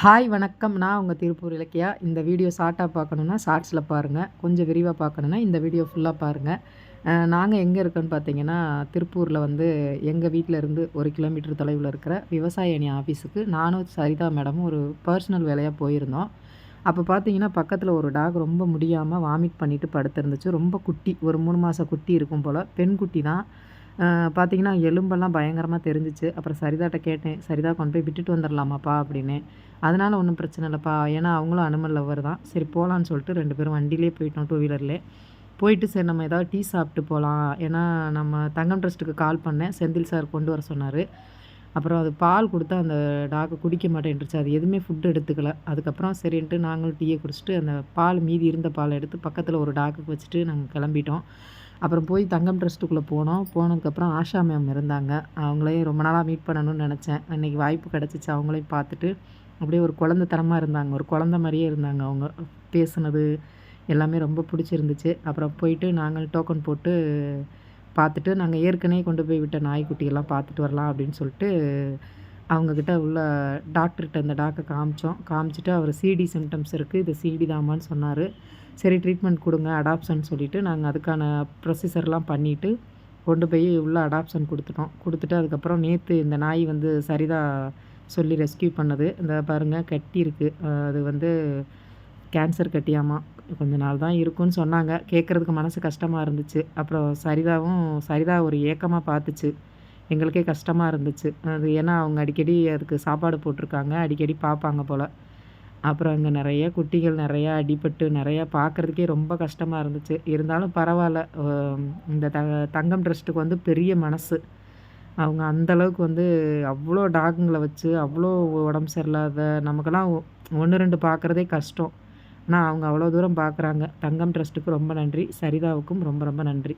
Hi வணக்கம். நான் உங்கள் திருப்பூர் இலக்கியா. இந்த வீடியோ ஷார்ட்டாக பார்க்கணுன்னா ஷார்ட்ஸில் பாருங்கள் கொஞ்சம் விரிவாக பார்க்கணுன்னா இந்த வீடியோ ஃபுல்லாக பாருங்கள் நாங்கள் எங்கே இருக்கோன்னு பார்த்தீங்கன்னா திருப்பூரில் வந்து எங்கள் வீட்டில் இருந்து ஒரு கிலோமீட்டர் தொலைவில் இருக்கிற விவசாய அணி ஆஃபீஸுக்கு நானும் சரிதா மேடமும் ஒரு பர்சனல் வேலையாக போயிருந்தோம். அப்போ பார்த்தீங்கன்னா பக்கத்தில் ஒரு டாக் ரொம்ப முடியாமல் வாமிட் பண்ணிவிட்டு படுத்திருந்துச்சு. ரொம்ப குட்டி. ஒரு மூணு மாத குட்டி இருக்கும் போல். பெண் குட்டி தான். பார்த்தீங்கன்னா எலும்பெல்லாம் பயங்கரமாக தெரிஞ்சிச்சு. அப்புறம் சரிதாட்ட கேட்டேன். சரிதா கொண்டு போய் விட்டுட்டு வந்துடலாமாப்பா அப்படின்னு. அதனால் ஒன்றும் பிரச்சனை இல்லைப்பா. ஏன்னா அவங்களும் அனுமல் லவர் தான். சரி போகலான்னு சொல்லிட்டு ரெண்டு பேரும் வண்டியிலே போயிட்டோம் டூ வீலர்லேயே போயிட்டு சரி நம்ம ஏதாவது டீ சாப்பிட்டு போகலாம் ஏன்னா நம்ம தங்கம் ட்ரஸ்ட்டுக்கு கால் பண்ணேன். செந்தில் சார் கொண்டு வர சொன்னார். அப்புறம் அது பால் கொடுத்தா அந்த டாக்கு குடிக்க மாட்டேன்ருச்சு அது எதுவுமே ஃபுட்டு எடுத்துக்கல. அதுக்கப்புறம் சரின்ட்டு நாங்களும் டீயை குடிச்சிட்டு அந்த பால் மீதி இருந்த பால் எடுத்து பக்கத்தில் ஒரு டாக்குக்கு வச்சுட்டு நாங்கள் கிளம்பிட்டோம். அப்புறம் போய் தங்கம் ட்ரஸ்ட்டுக்குள்ளே போனோம். போனதுக்கப்புறம் ஆஷா மேம் இருந்தாங்க. அவங்களையும் ரொம்ப நாளாக மீட் பண்ணணும்னு நினச்சேன். அன்றைக்கி வாய்ப்பு கிடச்சிச்சு. அவங்களையும் பார்த்துட்டு அப்படியே ஒரு குழந்தைத்தனமாக இருந்தாங்க. ஒரு குழந்த மாதிரியே இருந்தாங்க அவங்க. பேசுனது எல்லாமே ரொம்ப பிடிச்சிருந்துச்சு. அப்புறம் போயிட்டு நாங்கள் டோக்கன் போட்டு பார்த்துட்டு நாங்கள் ஏற்கனவே கொண்டு போய் விட்ட நாய்க்குட்டியெல்லாம் பார்த்துட்டு வரலாம் அப்படின்னு சொல்லிட்டு அவங்கக்கிட்ட உள்ள டாக்டர்கிட்ட இந்த டாக்டர் காமிச்சோம். காமிச்சிட்டு அவர் சிடி சிம்டம்ஸ் இருக்குது இது சிடி தாமான்னு சொன்னார். சரி ட்ரீட்மெண்ட் கொடுங்க அடாப்ஷன் சொல்லிவிட்டு நாங்கள் அதுக்கான ப்ரொசீஜர்லாம் பண்ணிவிட்டு கொண்டு போய் உள்ளே அடாப்ஷன் கொடுத்துட்டோம். கொடுத்துட்டு அதுக்கப்புறம் நேற்று இந்த நாய் வந்து சரிதாக சொல்லி ரெஸ்கியூ பண்ணது. இந்த பாருங்கள் கட்டி இருக்குது அது வந்து கேன்சர் கட்டியாமா. கொஞ்ச நாள் தான் இருக்குன்னு சொன்னாங்க. கேட்குறதுக்கு மனசு கஷ்டமாக இருந்துச்சு. அப்புறம் சரிதாவும் சரிதா ஒரு ஏக்கமாக பார்த்துச்சு எங்களுக்கே கஷ்டமாக இருந்துச்சு. அது ஏன்னா அவங்க அடிக்கடி அதுக்கு சாப்பாடு போட்டிருக்காங்க. அடிக்கடி பார்ப்பாங்க போல். அப்புறம் அங்கே நிறைய குட்டிகள் நிறையா அடிபட்டு நிறையா பார்க்குறதுக்கே ரொம்ப கஷ்டமாக இருந்துச்சு. இருந்தாலும் பரவாயில்ல. இந்த த தங்கம் ட்ரஸ்ட்டுக்கு வந்து பெரிய மனசு. அவங்க அந்தளவுக்கு வந்து அவ்வளோ டாகுங்களை வச்சு அவ்வளோ உடம்பு சரியில்லாத நமக்கெல்லாம் ஒன்று ரெண்டு பார்க்குறதே கஷ்டம். ஆனால் அவங்க அவ்வளோ தூரம் பார்க்குறாங்க. தங்கம் ட்ரஸ்ட்டுக்கு ரொம்ப நன்றி. சரிதாவுக்கும் ரொம்ப ரொம்ப நன்றி.